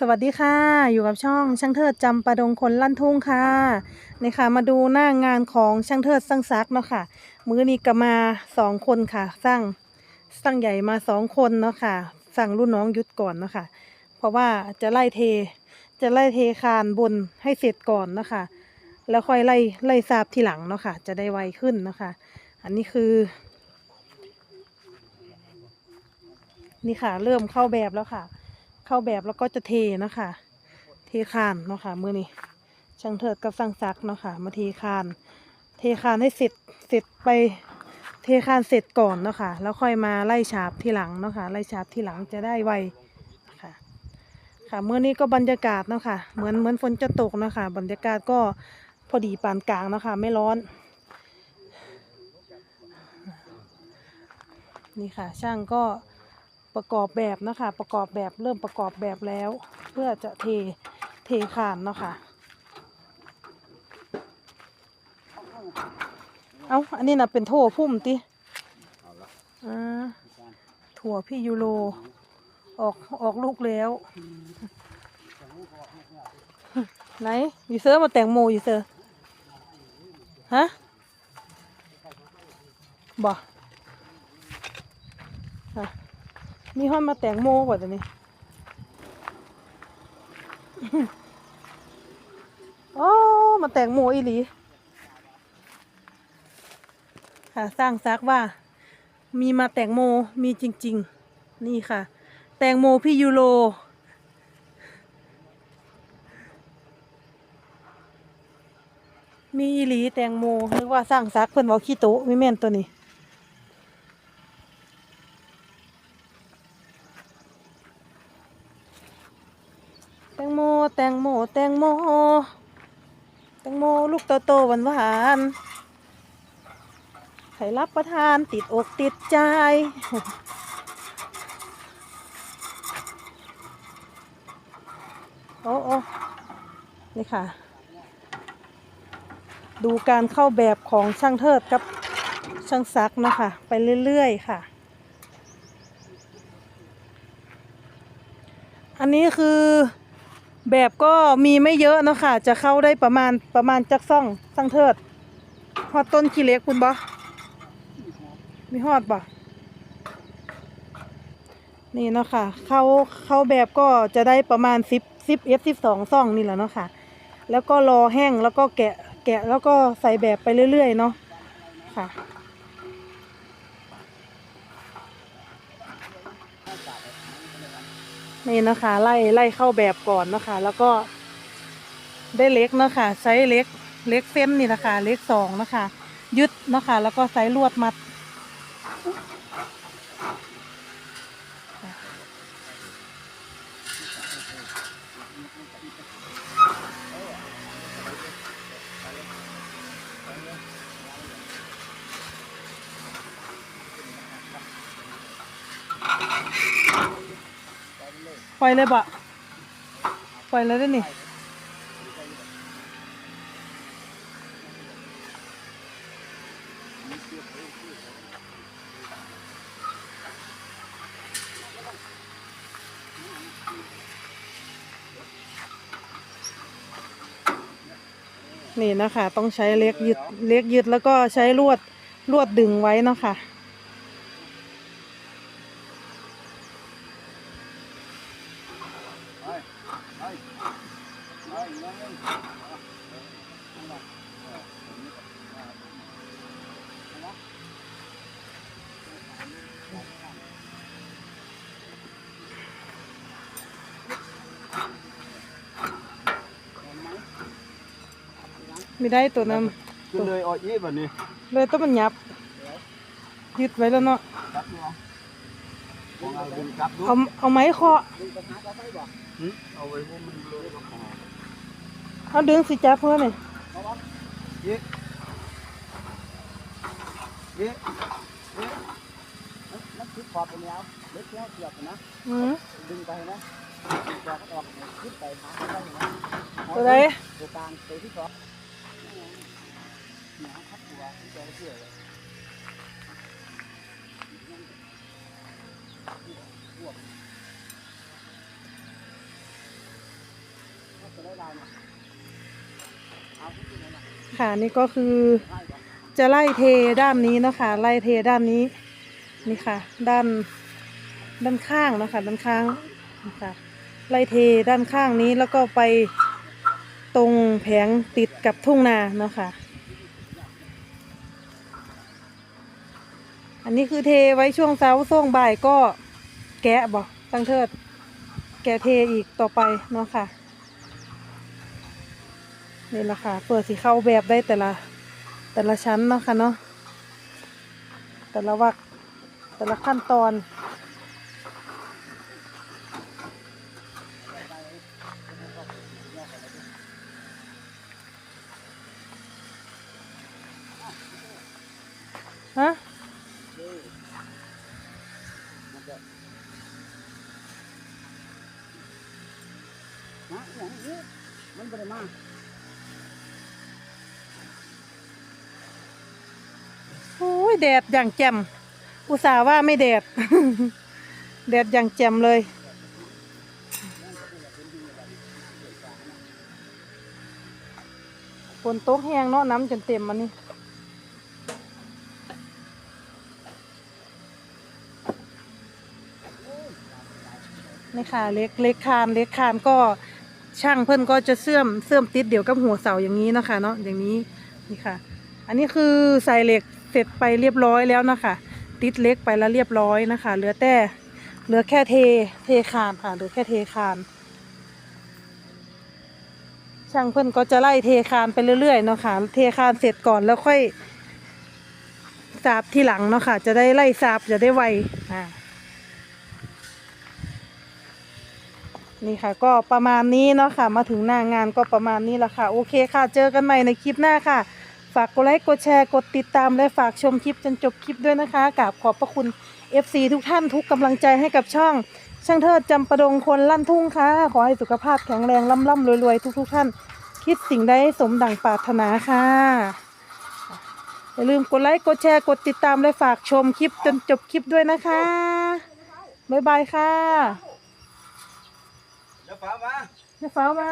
สวัสดีค่ะ อยู่กับช่องช่างเทิดจำปาดงคนลั่นทุ่งค่ะนี่ค่ะ มาดูหน้างานของช่างเทิดสร้างซักเนาะค่ะ มือนี้ก็มาสองคนค่ะ สร้างสร้างใหญ่มาสองคนเนาะค่ะ สั่งรุ่นน้องยุดก่อนเนาะค่ะ เพราะว่าจะไล่เท จะไล่เทคานบนให้เสร็จก่อนเนาะค่ะ แล้วค่อยไล่ไล่ซาบทีหลังเนาะค่ะ จะได้ไวขึ้นเนาะค่ะ อันนี้คือ นี่ค่ะ เริ่มเข้าแบบแล้วค่ะ เข้าแบบแล้วก็จะเทเนาะคะเทคานเนาะค่ะมือนี้ช่างเถิดกับช่างซักเนาะค่ะมาเทคาน เทคานให้เสร็จเสร็จไปเทคานเสร็จก่อนเนาะค่ะแล้วค่อยมาไล่ฉาบที่หลังเนาะค่ะไล่ฉาบที่หลังจะได้ไวะค่ะค่ะเมื่อนี้ก็บรรยากาศเนาะค่ะเหมือนเหมือนฝนจะตกเนาะค่ะบรรยากาศก็พอดีปานกลางเนาะค่ะไม่ร้อนนี่ค่ะช่างก็ ประกอบแบบนะคะ ประกอบแบบเริ่มประกอบแบบแล้ว เพื่อจะเทเทคานเนาะค่ะเอาอันนี้นะเป็นโถพุ่มติอ่าถั่วพี่ยูโรออกออกลูกแล้ว ไหนอยู่เซอร์มาแต่งโมอยู่เซอร์ฮะบ่ะ มีห้อนมาแต่งโมบ่าตัวนี้โอ้มาแต่งโมอีหลี ค่ะสร้างซักว่า มีมาแตงโมมีจริง ๆ นี่ค่ะ แตงโมพี่ยูโรมีอีหลีแตงโมนึกว่าสร้างซักเพิ่นบอกขี้โตะไม่แม่นตัวนี้ แตงโมแตงโม แตงโม แตงโมลูกโตๆหวานใครรับประทานติดอกติดใจโอ้โอ้นี่ค่ะ ดูการเข้าแบบของช่างเทิดกับช่างซักนะคะ ไปเรื่อยๆค่ะ อันนี้คือ แบบก็มีไม่เยอะเนาะค่ะ จะเข้าได้ประมาณประมาณจักซ่องช่างเทิดฮอดต้นขี้เล็กคุณบอมีฮอดบ่นี่เนาะค่ะ เข้าเข้าแบบก็จะได้ประมาณสิบสิบเอฟสิบสองซ่องนี่แหละเนาะค่ะ แล้วก็รอแห้งแล้วก็แกะแกะแล้วก็ใส่แบบไปเรื่อยๆเนาะค่ะ นี่นะคะไล่ไล่เข้าแบบก่อนนะคะ แล้วก็ได้เล็กนะคะใช้เล็กเล็กเส้นนี่นะคะ เล็กสองนะคะ ยึดนะคะ แล้วก็ใช้ลวดมัด ปล่อยเลยบะปล่อยเลยได้อนี่นี่นะคะ ต้องใช้เล็กยึดเล็กยึดแล้วก็ใช้ลวดลวดดึงไว้นะคะ ไม่ได้ตัวนั้นขึ้นเลยออกยี่แบบนี้เลยต้องมันยับยึดไว้แล้วเนาะครับดู เอาเอาดึงกลับดูเอาเอาไม้เคาะหึเอาไว้ว่ามันเลยก็พอเอาดึงสิจับเพื่อนนี่ยี่ยี่ยี่นักคิดขอบไปแล้วเล็กแค่เสียบนะอืมดึงไปนะดึงจากออกขึ้นไปหาได้นะตัวใดตัวกลางตัวที่สองเนี่ยครับตัวที่ตัวเชื่อเลยจะได้ลาย นะเอาขึ้นที่ไหนนะค่ะนี่ก็คือจะไล่เทด้านนี้เนาะคะไล่เทด้านนี้นี่ค่ะ ด้านด้านข้างเนาะคะด้านข้างนี่ค่ะไล่เทด้านข้างนี้แล้วก็ไปตรงแผงติดกับทุ่งนาเนาะค่ะ อันนี้คือเทไว้ช่วงเช้าช่วงบ่ายก็ แกะบอกตั้งเทิด แกะเทอีกต่อไปเนาะค่ะนี่แหละค่ะเปิดสีเข้าแบบได้แต่ละแต่ละชั้นเนาะค่ะเนาะแต่ละวักแต่ละขั้นตอนฮะ เออมันจะนะอย่างนี้มันบ่ได้มาโอ้ยแดดอย่างแจ่มอุตส่าห์ว่าไม่แดด แดดอย่างแจ่มเลย ฝนตกแห้งเนาะน้ำจนเต็มมันนี่นี่ค่ะเล็กเล็กคานเล็กคานก็ ช่างเพิ่นก็จะเสื่อมเสื่อมติดเดี๋ยวกับหัวเสาอย่างนี้นะคะเนาะอย่างนี้นี่ค่ะ อันนี้คือใส่เหล็กเสร็จไปเรียบร้อยแล้วนะคะ ติดเล็กไปแล้วเรียบร้อยนะคะ เหลือแต่เหลือแค่เทเทคานค่ะเหลือแค่เทคาน ช่างเพิ่นก็จะไล่เทคานไปเรื่อยๆเนาะค่ะเทคานเสร็จก่อนแล้วค่อยสาบที่หลังเนาะค่ะ จะได้ไล่สาบจะได้ไวอ่า นี่ค่ะ ก็ประมาณนี้เนาะค่ะ มาถึงหน้างานก็ประมาณนี้แหละค่ะ โอเคค่ะ เจอกันใหม่ในคลิปหน้าค่ะ ฝากกดไลค์กดแชร์กดติดตามและฝากชมคลิปจนจบคลิปด้วยนะคะกราบขอบพระคุณ FC ทุกท่านทุกกำลังใจให้กับช่อง ช่างเทิดจำประดงคนลั่นทุ่งค่ะ ขอให้สุขภาพแข็งแรงล่ำล่ำรวยๆ ทุกๆท่าน คิดสิ่งใดให้สมดังปรารถนาค่ะอย่าลืมกดไลค์กดแชร์กดติดตามและฝากชมคลิปจนจบคลิปด้วยนะคะบ๊ายบายค่ะ เดี๋ยวฟ้ามาอย่าฟ้ามา